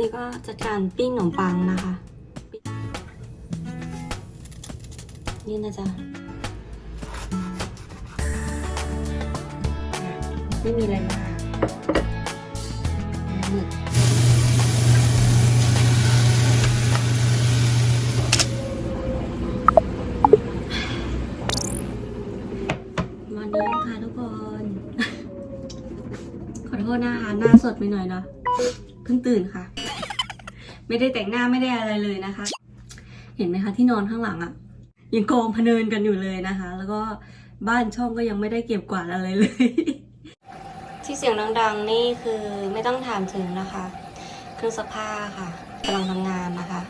นี่ก็จัดการปิ้งขนมปังนะคะ นี่นะจ๊ะ ไม่มีอะไรมาหมึกวันนี้ค่ะทุกคน ขอโทษนะคะหน้าสดไปหน่อยเนาะเพิ่งตื่นค่ะ ไม่ได้แต่งหน้าไม่ได้อะไรเลยนะคะ เห็นไหมคะที่นอนข้างหลังอะยังกองพเนินกันอยู่เลยนะคะ แล้วก็บ้านช่องก็ยังไม่ได้เก็บกวาดอะไรเลย ที่เสียงดังๆนี่คือไม่ต้องถามถึงนะคะ เครื่องซักผ้าค่ะกำลังทำงานนะคะ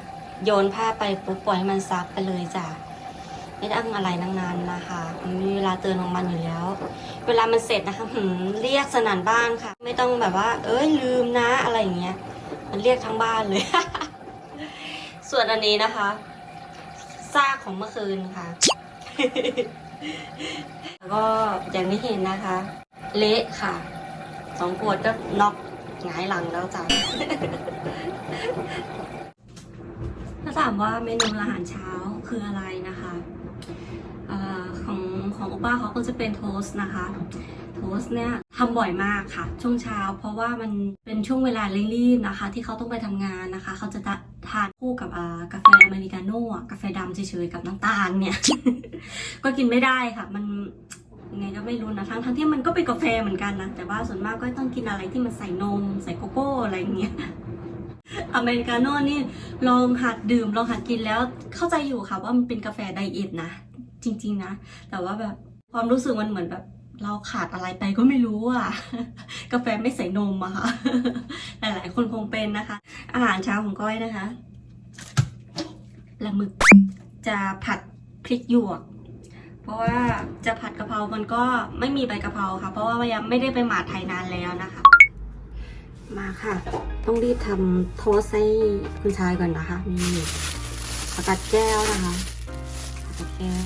โยนผ้าไปปุ๊บปล่อยให้มันซักไปเลยจ้ะไม่ต้องอะไรนั่งนานนะคะมันมีเวลาเตือนของมันอยู่แล้ว เวลามันเสร็จนะคะหืมเรียกสนั่นบ้านค่ะ ไม่ต้องแบบว่า เอ้ยลืมนะอะไรอย่างเงี้ย มันเรียกทั้งบ้านเลย ส่วนอันนี้นะคะซากของเมื่อคืนค่ะ แล้วก็อย่างที่เห็นนะคะ เละค่ะ สองขวดก็น็อกหงายหลังแล้วจ้ะถ้าถามว่าเมนูอาหารเช้าคืออะไรนะคะอของของโอป้าเขาก็จะเป็นโทสต์นะคะ โทสต์เนี่ย ทำบ่อยมากค่ะ ช่วงเช้า เพราะว่ามันเป็นช่วงเวลาเร่งรีบนะคะ ที่เขาต้องไปทำงานนะคะ เขาจะทานคู่กับกาแฟอเมริกาโน่กาแฟดำเฉยๆกับน้ำตาลเนี่ย ก็กินไม่ได้ค่ะ มันยังไงก็ไม่รู้นะทั้งทั้งที่มันก็เป็นกาแฟเหมือนกันนะ แต่ว่าส่วนมากก็ต้องกินอะไรที่มันใส่นม ใส่โกโก้อะไรอย่างเงี้ยอเมริกาโน่นี่ลองหัดดื่มลองหัดกินแล้วเข้าใจอยู่ค่ะว่ามันเป็นกาแฟไดเอทนะ จริง ๆ นะ แต่ว่าแบบความรู้สึกมันเหมือนแบบ เราขาดอะไรไปก็ไม่รู้อะ กาแฟไม่ใส่นมอะค่ะ หลายๆ คนคงเป็นนะคะ อาหารเช้าของก้อยนะคะละหมึกจะผัดพริกหยวก เพราะว่าจะผัดกะเพรา มันก็ไม่มีใบกะเพราค่ะ เพราะว่ายังไม่ได้ไปหมาไทยนานแล้วนะคะ มาค่ะ ต้องรีบทำโทสให้คุณชายก่อนนะคะนี่ผักกาดแก้วนะคะผักกาดแก้ว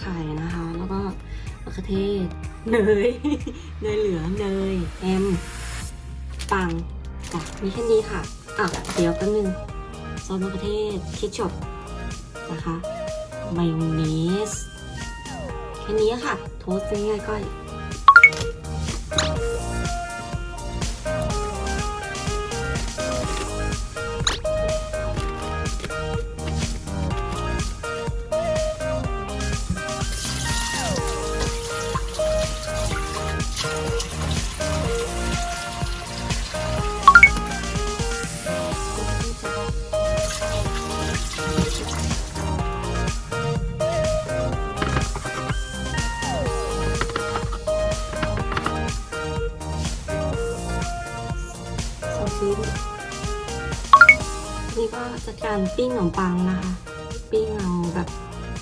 ไข่นะคะ แล้วก็มะเขือเทศ เนย เนยเหลืองเนยแอม ปังจ้ะมีแค่นี้ค่ะอะเดี๋ยวแป๊บนึงซอสมะเขือเทศเคชัพนะคะ มายองเนส แค่นี้ค่ะ โทสต์ง่ายๆก้ จัดการปิ้งขนมปังนะคะ ปิ้งเอาแบบ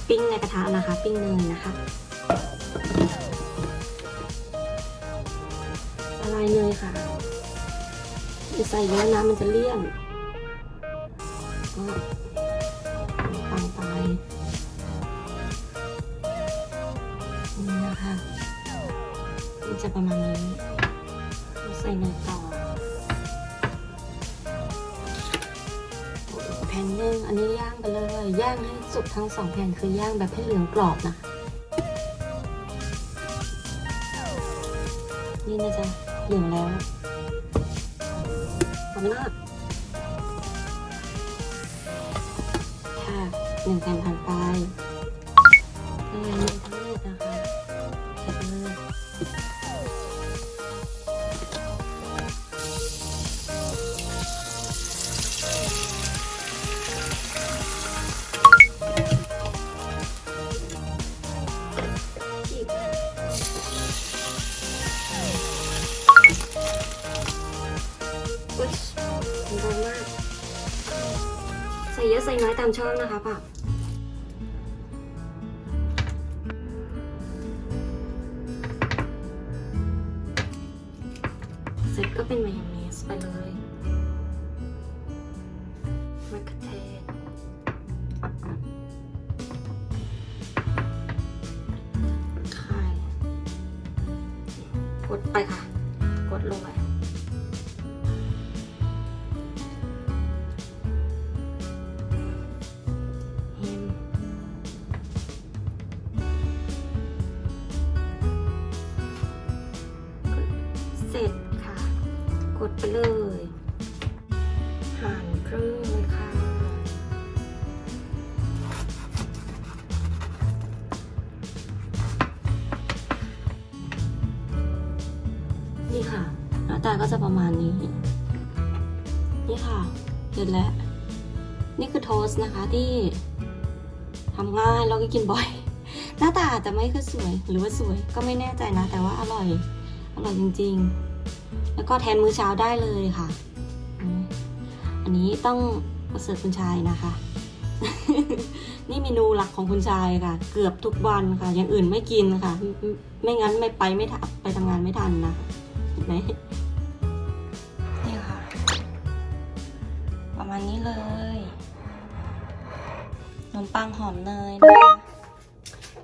ปิ้งในกระทะนะคะ ปิ้งเนยนะคะละลายเนยค่ะจะใส่เยอะนะมันจะเลี่ยน อันนี้ย่างไปเลย ย่างให้สุกทั้งสองแผ่นคือย่างแบบให้เหลืองกรอบนะ นี่นะจ๊ะเหลืองแล้วสำนักค่ะหนึ่งแผ่นผ่านไป เยอะใส่น้อยตามชอบนะคะป่ะ เลย หั่นครึ่งเลยค่ะ นี่ค่ะหน้าตาก็จะประมาณนี้ นี่ค่ะเสร็จแล้ว นี่คือโทสต์นะคะที่ทำง่ายแล้วก็กินบ่อย หน้าตาอาจจะไม่ค่อยสวยหรือว่าสวยก็ไม่แน่ใจนะ แต่ว่าอร่อย อร่อยจริง ๆ แล้วก็แทนมื้อเช้าได้เลยค่ะอืมอันนี้ต้องมาเสิร์ฟคุณชายนะคะ นี่เมนูหลักของคุณชายค่ะ เกือบทุกวันค่ะ อย่างอื่นไม่กินค่ะ ไม่ไม่งั้นไม่ไปไม่ทันไปทำงานไม่ทันนะเห็นไหมนี่ค่ะ ประมาณนี้เลยขนมปังหอมเนยนะคะ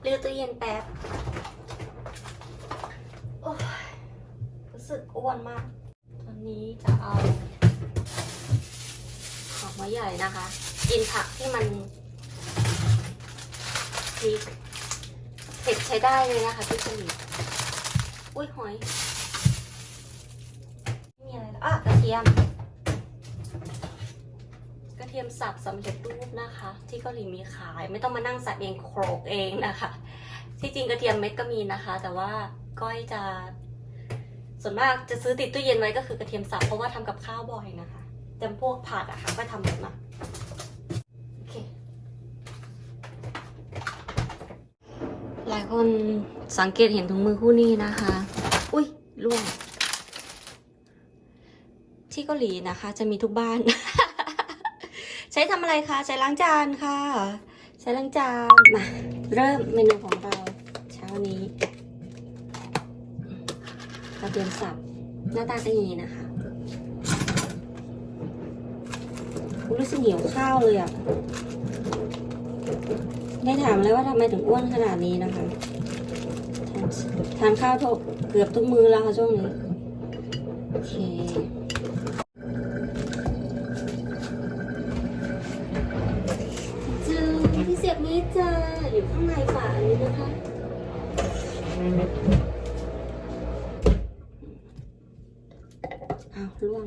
เลือกตู้เย็นแป๊บโอ้ยรู้ สึกอ้วนมาก ตอนนี้จะเอาของมาใหญ่นะคะ กินผักที่มันพริกเผ็ดใช้ได้เลยนะคะพี่เฉลีอุ้ยหอยไม่มีอะไรอะกระเทียม กระเทียมสับสำเร็จรูปนะคะ ที่เกาหลีมีขายไม่ต้องมานั่งสับเองโขลกเองนะคะ ที่จริงกระเทียมเม็ดก็มีนะคะ แต่ว่าก้อยจะ ส่วนมากจะซื้อติดตู้เย็นไว้ก็คือกระเทียมสับเพราะว่าทำกับข้าวบ่อยนะคะจำพวกผัดอะค่ะก็ทำแบบนั้นโอเค หลายคนสังเกตเห็นถุงมือคู่นี้นะคะ อุ้ยล่วง ที่เกาหลีนะคะ จะมีทุกบ้าน ใช้ทำอะไรคะ ใช้ล้างจานค่ะ ใช้ล้างจาน มา เริ่มเมนูของเรา เช้านี้ ระเทียมสับหน้าตาจะอย่างนี้นะคะรู้สึกเหนียวข้าวเลยอะ ได้ถามเลยว่าทำไมถึงอ้วนขนาดนี้นะคะทานทานข้าวทุกเกือบทุกมื้อแล้วค่ะช่วงนี้ โอเค ล่วง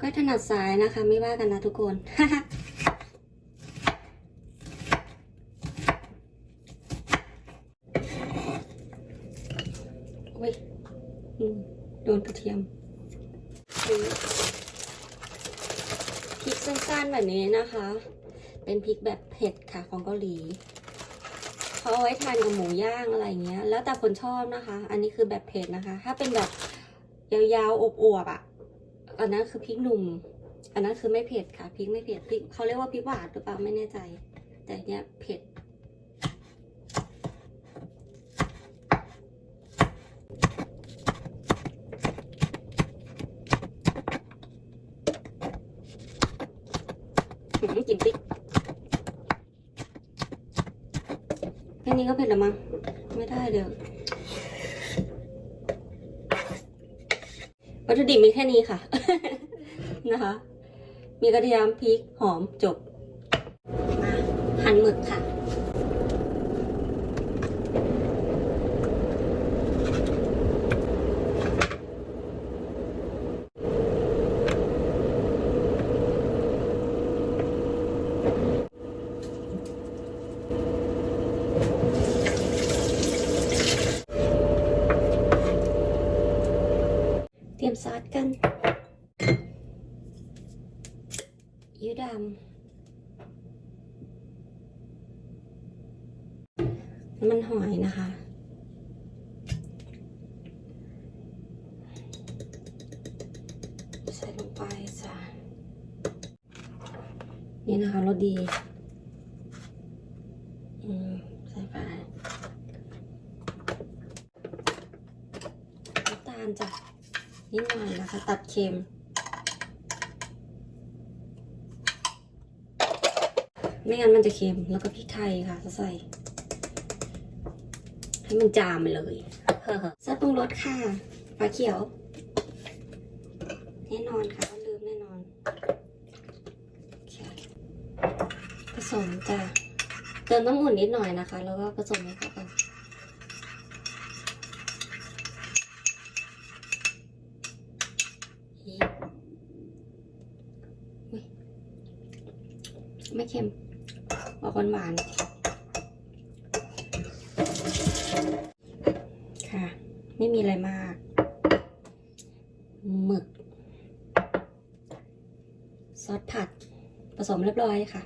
ก็ถนัดซ้ายนะคะ ไม่ว่ากันนะทุกคนโอ้ยอืมโดนกระเทียมพริกสั้นๆแบบนี้นะคะ เป็นพริกแบบเผ็ดค่ะของเกาหลี เขาเอาไว้ทานกับหมูย่างอะไรเงี้ย แล้วแต่คนชอบนะคะ อันนี้คือแบบเผ็ดนะคะ ถ้าเป็นแบบยาวๆอวบๆอะ อันนั้นคือพริกหนุ่ม อันนั้นคือไม่เผ็ดค่ะพริกไม่เผ็ดพริกเขาเรียกว่าพริกหวานหรือเปล่าไม่แน่ใจ แต่เนี้ยเผ็ด อื้อหือกินพริกแค่นี้ก็เผ็ดแล้วมั้ง ไม่ได้เดี๋ยว วัตถุดิบมีแค่นี้ค่ะ นะคะ มีกระเทียมพริกหอมจบหั่นหมึกค่ะ เตรียมซอส กันยูดำน้ำมันหอยนะคะ ใส่ลงไปจ้ะนี่นะคะรสดี อืม ใส่ไปน้ำตาลจ้ะ นิดหน่อยนะคะ ตัดเค็ม ไม่งั้นมันจะเค็ม แล้วก็พริกไทยค่ะจะใส่ ให้มันจามไปเลยเฮ้อซอสปรุงรสค่ะฝาเขียว แน่นอนค่ะลืมแน่นอน ผสมจ้ะเติมน้ำอุ่นนิดหน่อยนะคะ แล้วก็ผสมให้เข้ากัน ไม่ เค็มออกหวานๆค่ะ ไม่มีอะไรมาก หมึก ซอสผัด ผสมเรียบร้อยค่ะ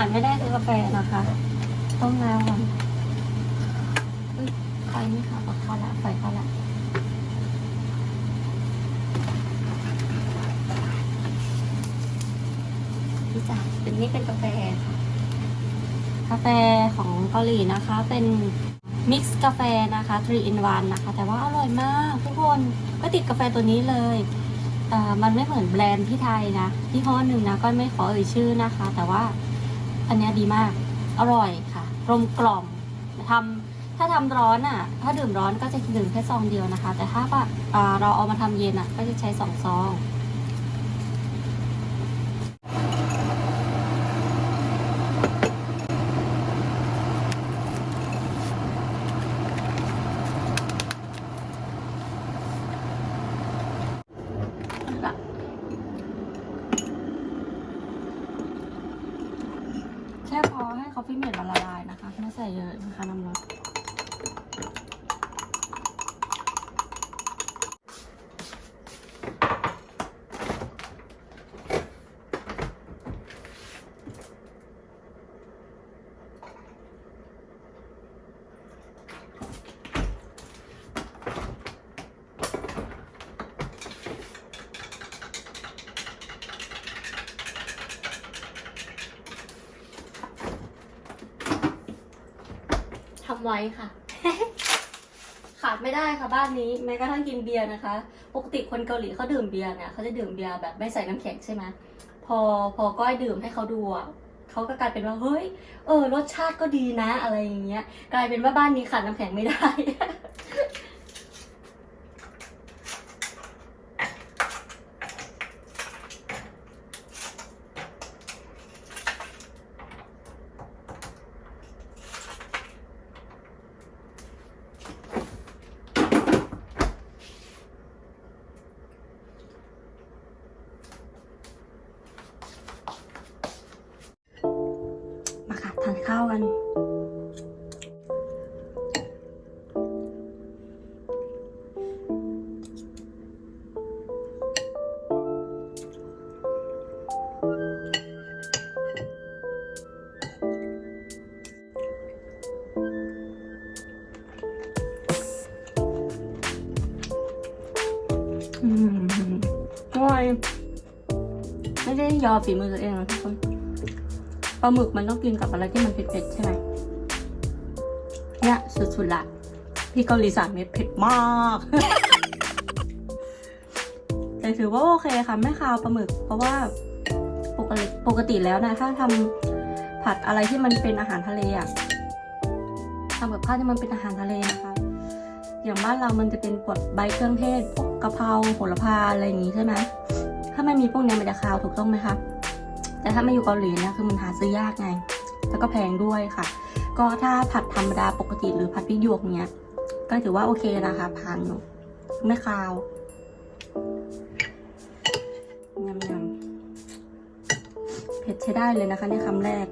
ขาดไม่ได้คือกาแฟนะคะ ต้มน้ำก่อนไฟนี่ค่ะเอาเข้าละไฟเข้าละนี่จ้ะเป็นนี่เป็นกาแฟค่ะ กาแฟของเกาหลีนะคะ เป็นมิกซ์กาแฟนะคะ3 in 1นะคะ แต่ว่าอร่อยมากทุกคนก็ติดกาแฟตัวนี้เลยเอ่มันไม่เหมือนแบรนด์ที่ไทยนะที่ห้อหนึ่งนะก็ไม่ขอเอ่ยชื่อนะคะ แต่ว่า อันนี้ดีมาก อร่อยค่ะกลมกล่อมทำถ้าทำร้อนอะ ถ้าดื่มร้อนก็จะดื่มแค่ซองเดียวนะคะ แต่ถ้าว่าอ่าเราเอามาทำเย็นอะ ก็จะใช้สองซองละ ฟี่เมดมันละลายนะคะ ไม่ใส่เยอะนะคะน้ำร้อนทำ ไว้ค่ะ ขาดไม่ได้ค่ะบ้านนี้แม้กระทั่งกินเบียร์นะคะ ปกติคนเกาหลีเขาดื่มเบียร์เนี่ยเขาจะดื่มเบียร์แบบไม่ใส่น้ำแข็งใช่ไหมพอพอก้อยดื่มให้เขาดูอะเขาก็กลายเป็นว่าเฮ้ย เออ รสชาติก็ดีนะอะไรอย่างเงี้ย กลายเป็นว่าบ้านนี้ขาดน้ำแข็งไม่ได้ ยอฝีมือตัวเองนะทุกคนปลาหมึกมันต้องกินกับอะไรที่มันเผ็ดๆใช่ไหมเนี่ยสุดๆละพี่เกาหลีสามเม็ดเผ็ดมาก แต่ถือว่าโอเคค่ะไม่คาวปลาหมึก เพราะว่าปกติปกติแล้วนะถ้าทำผัดอะไรที่มันเป็นอาหารทะเลอะทำกับข้าวที่มันเป็นอาหารทะเลนะคะ อย่างบ้านเรามันจะเป็นพวกใบเครื่องเทศพวกกะเพราโหระพาอะไรอย่างงี้ใช่ไหม ถ้าไม่มีพวกนี้มันจะคาวถูกต้องไหมคะแต่ถ้าไม่อยู่เกาหลีนะคือมันหาซื้อยากไง แล้วก็แพงด้วยค่ะ ก็ถ้าผัดธรรมดาปกติหรือผัดพริกหยวกเนี้ยก็ถือว่าโอเคนะคะผ่านอยู่ไม่คาวยำยำเผ็ดใช้ได้เลยนะคะในคำแรก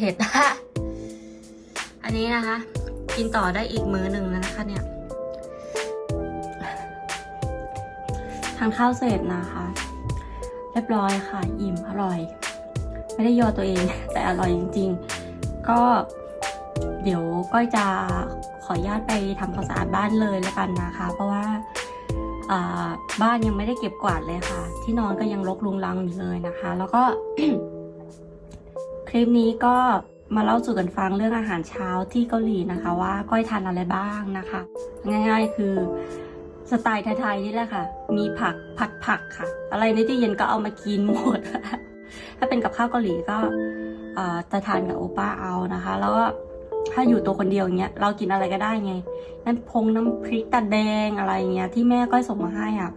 เผ็ด อันนี้นะคะ กินต่อได้อีกมื้อหนึ่งนะคะเนี่ยทานข้าวเสร็จนะคะ เรียบร้อยค่ะ อิ่มอร่อย ไม่ได้ยอตัวเอง แต่อร่อยจริง ๆ ก็เดี๋ยวก้อยจะขออนุญาตไปทำความสะอาดบ้านเลยแล้วกันนะคะ เพราะว่าอ่าบ้านยังไม่ได้เก็บกวาดเลยค่ะ ที่นอนก็ยังรกรุงรังอยู่เลยนะคะ แล้วก็ คลิปนี้ก็มาเล่าสู่กันฟังเรื่องอาหารเช้าที่เกาหลีนะคะ ว่าก้อยทานอะไรบ้างนะคะ ง่าย ๆ คือสไตล์ไทยๆนี่แหละค่ะ มีผักผัดผักค่ะ อะไรในที่เย็นก็เอามากินหมด ถ้าเป็นกับข้าวเกาหลีก็จะทานกับโอป้าเอานะคะ แล้วก็ถ้าอยู่ตัวคนเดียวเงี้ยเรากินอะไรก็ได้ไงน้ำพงน้ำพริกตาแดงอะไรเงี้ยที่แม่ก้อยส่งมาให้อะ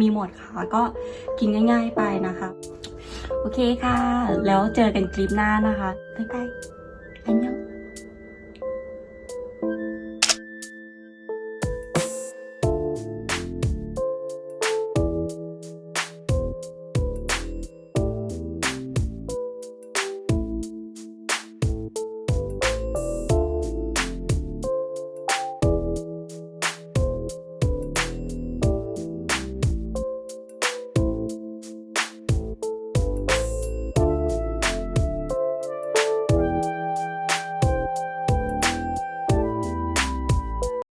มีหมดค่ะก็กินง่าย ๆไปนะคะ โอเคค่ะ แล้วเจอกันคลิปหน้านะคะ บ๊ายบาย